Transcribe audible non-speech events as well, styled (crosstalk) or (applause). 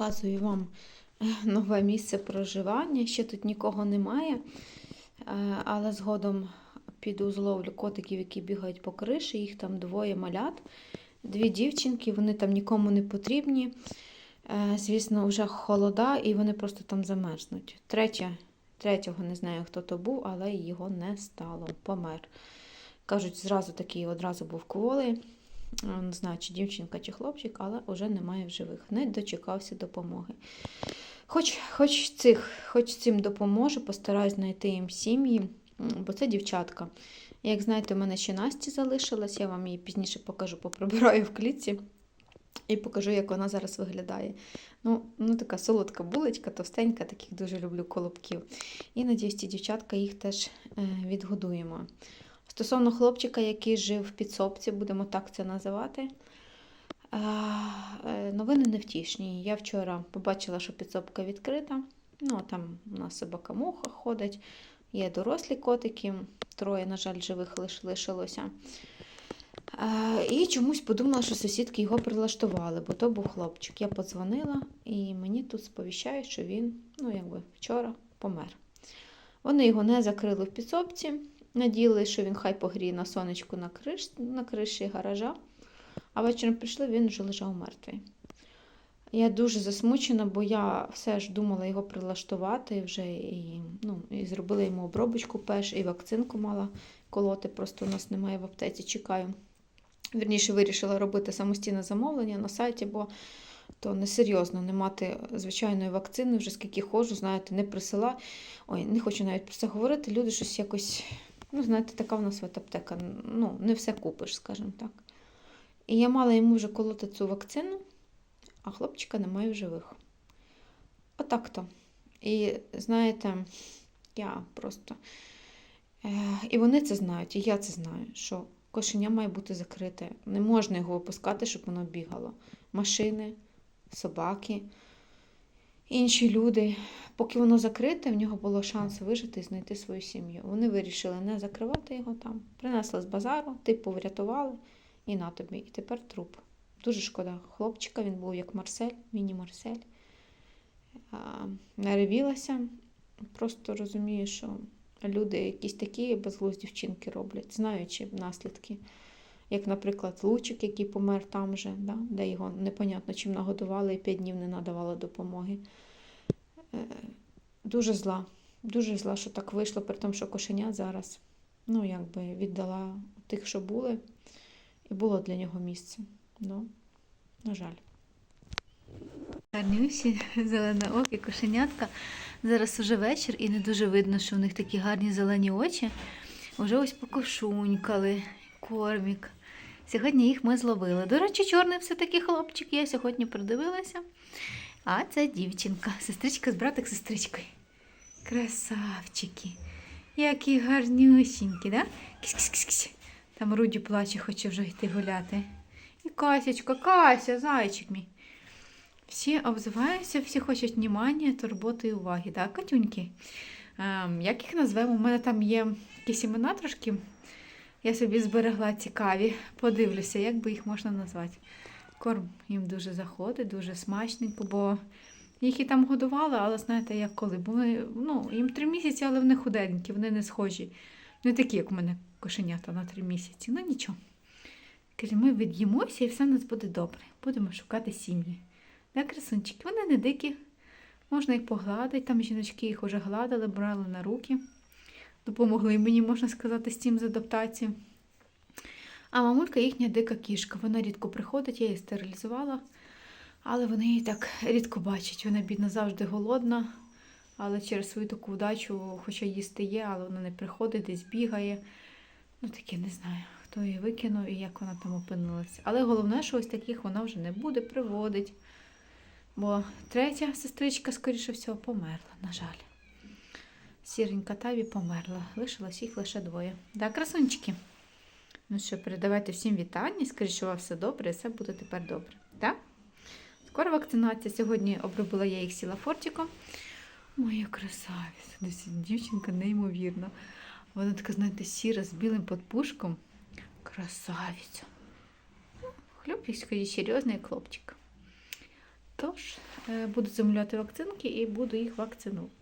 Показую вам е, нове місце проживання. Ще тут нікого немає, Е, але згодом піду зловлю котиків, які бігають по криші. Їх там двоє малят, дві дівчинки, вони там нікому не потрібні. Е, Звісно, вже холода, і вони просто там замерзнуть. Третя, третього не знаю, хто то був, але його не стало. Помер. Кажуть, зразу такий одразу був кволий. Е, Не знаю, чи дівчинка, чи хлопчик, але вже немає в живих. Не дочекався допомоги. Хоч, хоч, цих, хоч цим допоможу, постараюсь знайти їм сім'ї, бо це дівчатка. Як знаєте, у мене ще Насті залишилась, я вам її пізніше покажу, поприбираю в клітці і покажу, як вона зараз виглядає. Ну, ну така солодка булочка, товстенька, таких дуже люблю колобків. І надіюсь, ці дівчатка їх теж е, відгодуємо. Стосовно хлопчика, який жив в підсобці, будемо так це називати. е, Новини невтішні. Я вчора побачила, що підсобка відкрита. Ну, там у нас собака муха ходить, є дорослі котики, троє, на жаль, живих лиш лишилося. І чомусь подумала, що сусідки його прилаштували, бо то був хлопчик. Я подзвонила і мені тут сповіщають, що він, ну, якби вчора помер. Вони його не закрили в підсобці, надіяли, що він хай погріє на сонечку на, криш, на криші гаража, а вечором прийшли, він вже лежав мертвий. Я дуже засмучена, бо я все ж думала його прилаштувати вже і, ну, і зробила йому обробочку перш, і вакцинку мала колоти, просто у нас немає в аптеці, чекаю. Вірніше, вирішила робити самостійне замовлення на сайті, бо то несерйозно не мати звичайної вакцини, вже скільки ходжу, знаєте, не присила. Ой, не хочу навіть про це говорити. Люди щось якось, ну, знаєте, така в нас ветаптека, ну, не все купиш, скажімо так. І я мала йому вже колоти цю вакцину, а хлопчика немає в живих. Отак то. І знаєте, я просто. І вони це знають, і я це знаю, що кошеня має бути закрите. Не можна його випускати, щоб воно бігало. Машини, собаки, інші люди. Поки воно закрите, в нього було шанс вижити і знайти свою сім'ю. Вони вирішили не закривати його там. Принесли з базару, типу врятували і на тобі. І тепер труп. Дуже шкода хлопчика, він був як Марсель, міні-Марсель. Наревілася. Просто розумію, що люди якісь такі безглузді вчинки роблять, знаючи наслідки. Як, наприклад, Лучик, який помер там же, да, де його непонятно чим нагодували і 5 днів не надавали допомоги. Е, Дуже зла. Дуже зла, що так вийшло, при тому, що кошеня зараз ну, якби віддала тих, що були, і було для нього місце. Ну, на жаль. Гарнюсі, зеленоокі кошенятка. Зараз уже вечір і не дуже видно, що в них такі гарні зелені очі. Уже ось покошунькали, кормік. Сьогодні їх ми зловили. До речі, чорний все-таки хлопчик. Я сьогодні придивилася. А це дівчинка, (laughs) сестричка з братик сестричкою. Красавчики. Які гарнюсінькі, да? Кісь-кісь-кісь. Там Руді плаче, хоче вже йти гуляти. І Касячка, Кася, зайчик мій. Всі обзиваються, всі хочуть внимання, турботи і уваги. Так, Катюньки? Ем, як їх назвемо? У мене там є якісь імена трошки. Я собі зберегла цікаві. Подивлюся, як би їх можна назвати. Корм їм дуже заходить, дуже смачненько, бо їх і там годували, але знаєте, як коли. Вони, ну, їм три місяці, але вони худенькі, вони не схожі. Не такі, як у мене кошенята на три місяці. Ну нічого. Каже, ми від'їмося і все у нас буде добре. Будемо шукати сім'ї. Да, красунчики, вони не дикі. Можна їх погладити. Там жіночки їх вже гладили, брали на руки. Допомогли мені, можна сказати, з цим з адаптацією. А мамулька їхня дика кішка. Вона рідко приходить, я її стерилізувала, але вони її так рідко бачать. Вона, бідна, завжди голодна, але через свою таку вдачу, хоча їсти є, але вона не приходить, десь бігає. Ну, таке не знаю, хто її викинув і як вона там опинилася. Але головне, що ось таких вона вже не буде приводить. Бо третя сестричка, скоріше всього, померла, на жаль. Сіренька Таві померла. Лишилось їх лише двоє. Да, красунчики? Ну що, передавайте всім вітання. Скажіть, що у вас все добре, і все буде тепер добре. Так? Скоро вакцинація. Сьогодні обробила я їх сілафортиком. Моя красавиця. Десь дівчинка неймовірна. Вона така, знаєте, сіра з білим подпушком. Красавиця. Ну, скажіть, серйозний хлопчик. Тож, е, буду замовляти вакцинки і буду їх вакцинувати.